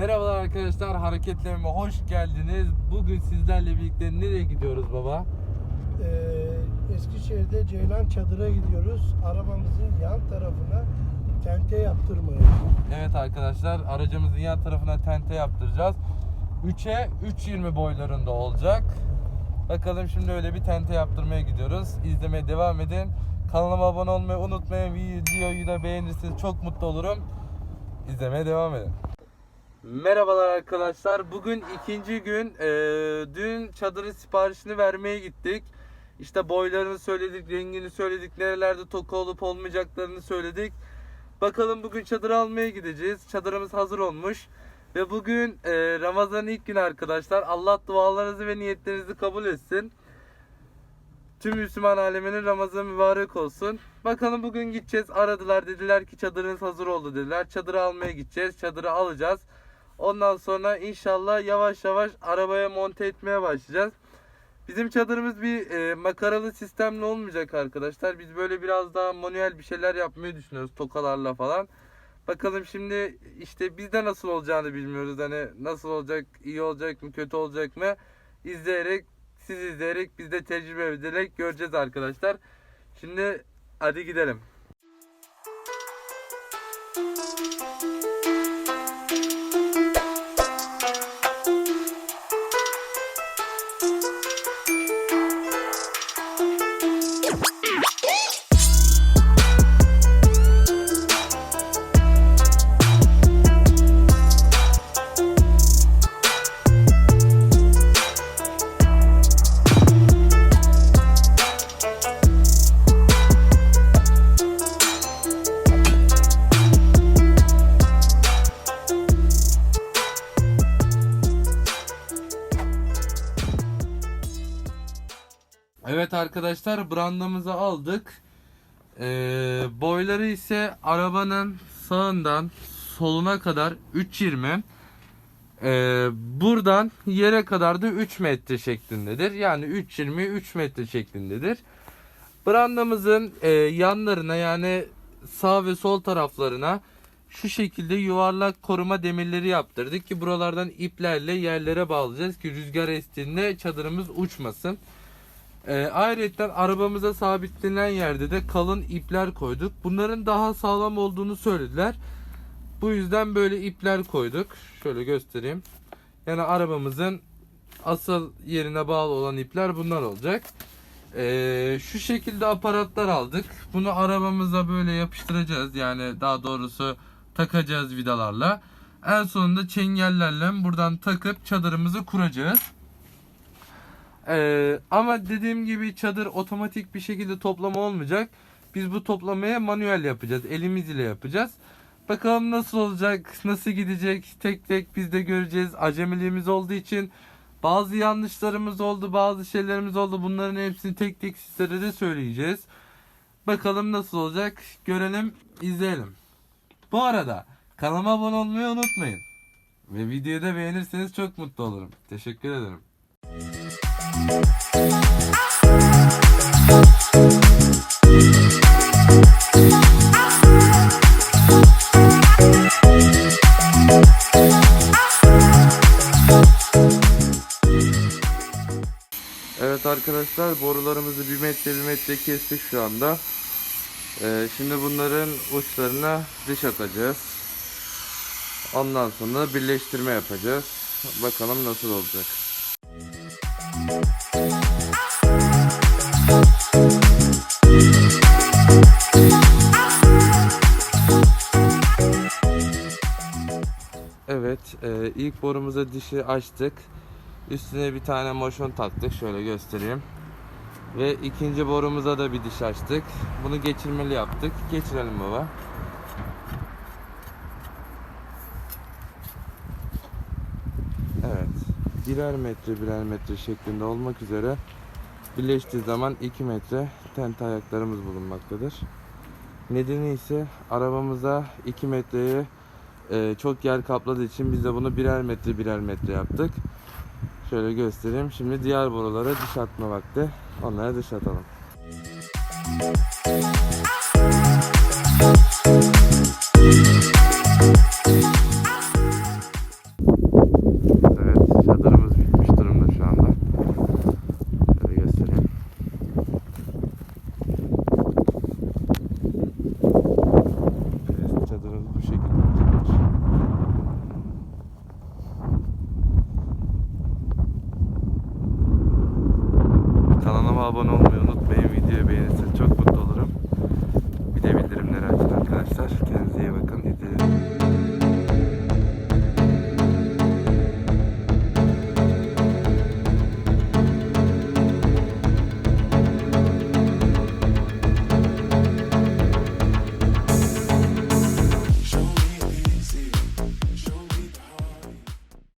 Merhabalar arkadaşlar, hareketlerime hoş geldiniz. Bugün sizlerle birlikte nereye gidiyoruz baba? Ee, Eskişehir'de Ceylan Çadır'a gidiyoruz. Arabamızın yan tarafına tente yaptırmaya. Evet arkadaşlar, aracımızın yan tarafına tente yaptıracağız. 3'e 3.20 boylarında olacak. Bakalım şimdi öyle bir tente yaptırmaya gidiyoruz. İzlemeye devam edin. Kanalıma abone olmayı unutmayın. Videoyu da beğenirseniz çok mutlu olurum. İzlemeye devam edin. Merhabalar arkadaşlar. Bugün ikinci gün. Ee, dün çadırın siparişini vermeye gittik. İşte boylarını söyledik, rengini söyledik, nerelerde toka olup olmayacaklarını söyledik. Bakalım bugün çadır almaya gideceğiz. Çadırımız hazır olmuş. Ve bugün e, Ramazan'ın ilk günü arkadaşlar. Allah dualarınızı ve niyetlerinizi kabul etsin. Tüm Müslüman aleminin Ramazan mübarek olsun. Bakalım bugün gideceğiz. Aradılar dediler ki çadırınız hazır oldu dediler. Çadırı almaya gideceğiz. Çadırı alacağız. Ondan sonra inşallah yavaş yavaş arabaya monte etmeye başlayacağız. Bizim çadırımız bir e, makaralı sistemle olmayacak arkadaşlar. Biz böyle biraz daha manuel bir şeyler yapmayı düşünüyoruz tokalarla falan. Bakalım şimdi işte bizde nasıl olacağını bilmiyoruz. Hani nasıl olacak, iyi olacak mı, kötü olacak mı? İzleyerek, siz izleyerek, biz de tecrübe ederek göreceğiz arkadaşlar. Şimdi hadi gidelim. Evet arkadaşlar brandamızı aldık. Ee, boyları ise arabanın sağından soluna kadar 3.20. Ee, buradan yere kadar da 3 metre şeklindedir. Yani 3.20 3 metre şeklindedir. Brandamızın e, yanlarına yani sağ ve sol taraflarına şu şekilde yuvarlak koruma demirleri yaptırdık ki buralardan iplerle yerlere bağlayacağız ki rüzgar estiğinde çadırımız uçmasın. E, ayrıca arabamıza sabitlenen yerde de kalın ipler koyduk. Bunların daha sağlam olduğunu söylediler. Bu yüzden böyle ipler koyduk. Şöyle göstereyim. Yani arabamızın asıl yerine bağlı olan ipler bunlar olacak. E, şu şekilde aparatlar aldık. Bunu arabamıza böyle yapıştıracağız. Yani daha doğrusu takacağız vidalarla. En sonunda çengellerle buradan takıp çadırımızı kuracağız. Ee, ama dediğim gibi çadır otomatik bir şekilde toplama olmayacak. Biz bu toplamaya manuel yapacağız. Elimiz ile yapacağız. Bakalım nasıl olacak, nasıl gidecek tek tek biz de göreceğiz. Acemiliğimiz olduğu için bazı yanlışlarımız oldu, bazı şeylerimiz oldu. Bunların hepsini tek tek sizlere de söyleyeceğiz. Bakalım nasıl olacak görelim, izleyelim. Bu arada kanalıma abone olmayı unutmayın. Ve videoyu da beğenirseniz çok mutlu olurum. Teşekkür ederim. Evet arkadaşlar borularımızı bir metre bir metre kestik şu anda. Ee, şimdi bunların uçlarına diş atacağız. Ondan sonra birleştirme yapacağız. Bakalım nasıl olacak. Evet, e, ilk borumuza dişi açtık. Üstüne bir tane moşon taktık. Şöyle göstereyim. Ve ikinci borumuza da bir diş açtık. Bunu geçirmeli yaptık. Geçirelim baba. Evet. Birer metre birer metre şeklinde olmak üzere birleştiği zaman 2 metre tent ayaklarımız bulunmaktadır. Nedeni ise arabamıza 2 metreye çok yer kapladığı için biz de bunu birer metre birer metre yaptık. Şöyle göstereyim. Şimdi diğer borulara diş atma vakti. Onlara diş atalım. çadırımız